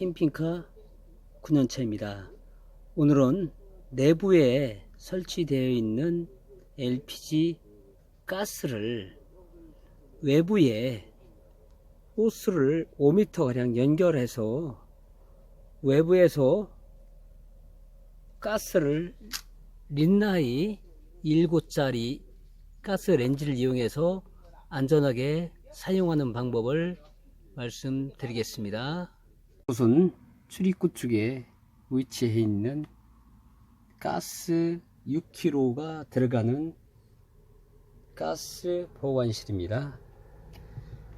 캠핑카 9년차입니다. 오늘은 내부에 설치되어 있는 LPG 가스를 외부에 호스를 5m가량 연결해서 외부에서 가스를 린나이 1고짜리 가스 렌즈를 이용해서 안전하게 사용하는 방법을 말씀드리겠습니다. 우선 출입구 쪽에 위치해 있는 가스 6kg가 들어가는 가스 보관실입니다.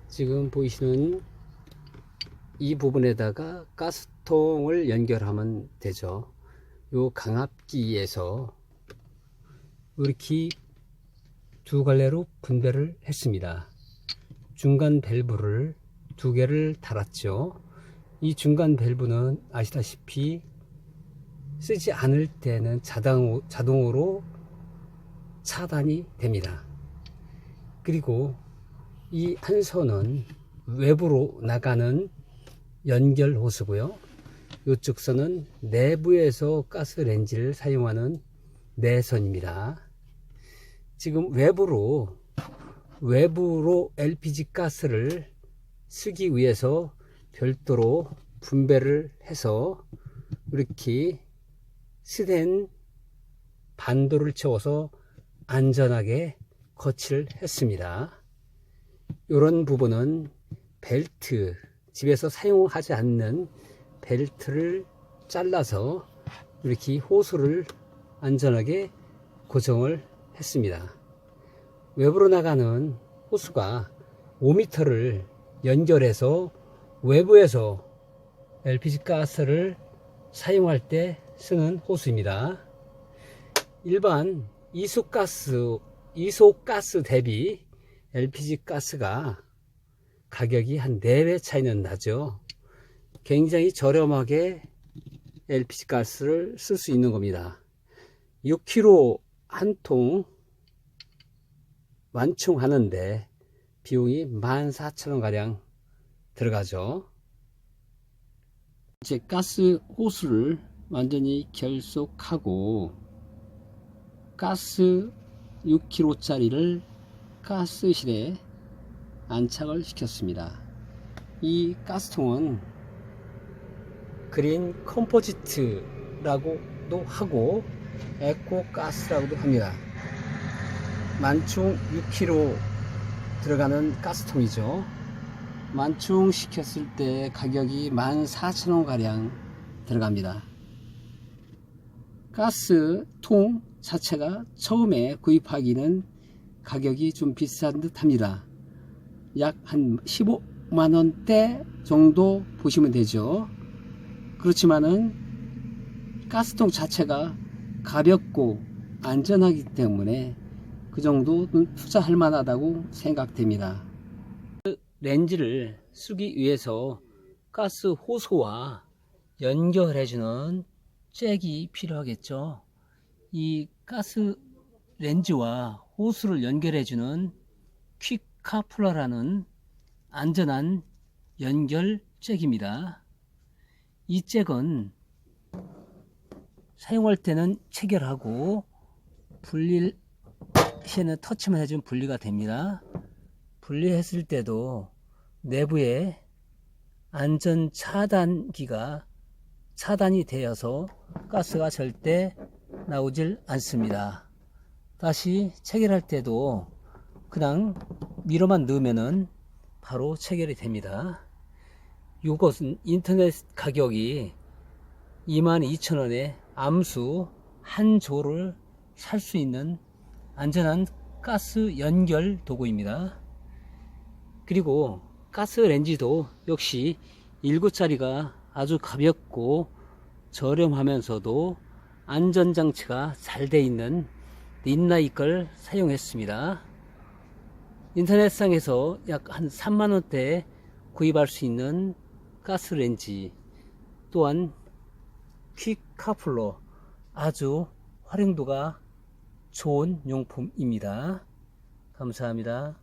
지금 보이시는 이 부분에다가 가스통을 연결하면 되죠. 요 강압기에서 이렇게 두 갈래로 분배를 했습니다. 중간 밸브를 두 개를 달았죠. 이 중간 밸브는 아시다시피 쓰지 않을 때는 자동, 자동으로 차단이 됩니다. 그리고 이 한 선은 외부로 나가는 연결 호스고요. 이쪽 선은 내부에서 가스 렌즈를 사용하는 내선입니다. 지금 외부로 외부로 LPG 가스를 쓰기 위해서 별도로 분배를 해서 이렇게 스댄 반도를 채워서 안전하게 거치를 했습니다. 이런 부분은 벨트, 집에서 사용하지 않는 벨트를 잘라서 이렇게 호스를 안전하게 고정을 했습니다. 외부로 나가는 호스가 5m를 연결해서 외부에서 LPG 가스를 사용할 때 쓰는 호스입니다. 일반 이소가스, 이소가스 대비 LPG 가스가 가격이 한 4배 차이는 나죠. 굉장히 저렴하게 LPG 가스를 쓸 수 있는 겁니다. 6kg 한 통 완충하는데 비용이 14,000원 가량 들어가죠. 이제 가스 호스를 완전히 결속하고 가스 6kg짜리를 가스실에 안착을 시켰습니다. 이 가스통은 그린 컴포지트라고도 하고 에코 가스라고도 합니다. 만충 6kg 들어가는 가스통이죠. 만충 시켰을 때 가격이 14,000원 가량 들어갑니다. 가스통 자체가 처음에 구입하기는 가격이 좀 비싼 듯 합니다. 약 한 15만 원대 정도 보시면 되죠. 그렇지만은 가스통 자체가 가볍고 안전하기 때문에 그 정도는 투자할 만하다고 생각됩니다. 렌즈를 쓰기 위해서 가스 호소와 연결해주는 잭이 필요하겠죠. 이 가스 렌즈와 호스를 연결해주는 퀵카플러라는 안전한 연결 잭입니다. 이 잭은 사용할 때는 체결하고 분리 시에는 터치만 해주면 분리가 됩니다. 분리했을 때도 내부에 안전 차단기가 차단이 되어서 가스가 절대 나오질 않습니다. 다시 체결할 때도 그냥 밀어만 넣으면은 바로 체결이 됩니다. 이것은 인터넷 가격이 22,000원에 암수 한 조를 살 수 있는 안전한 가스 연결 도구입니다. 그리고 가스 렌즈도 역시 1구짜리가 아주 가볍고 저렴하면서도 안전장치가 잘 돼 있는 린나이 걸 사용했습니다. 인터넷상에서 약 한 3만원대에 구입할 수 있는 가스 렌즈 또한 퀵 카플러 아주 활용도가 좋은 용품입니다. 감사합니다.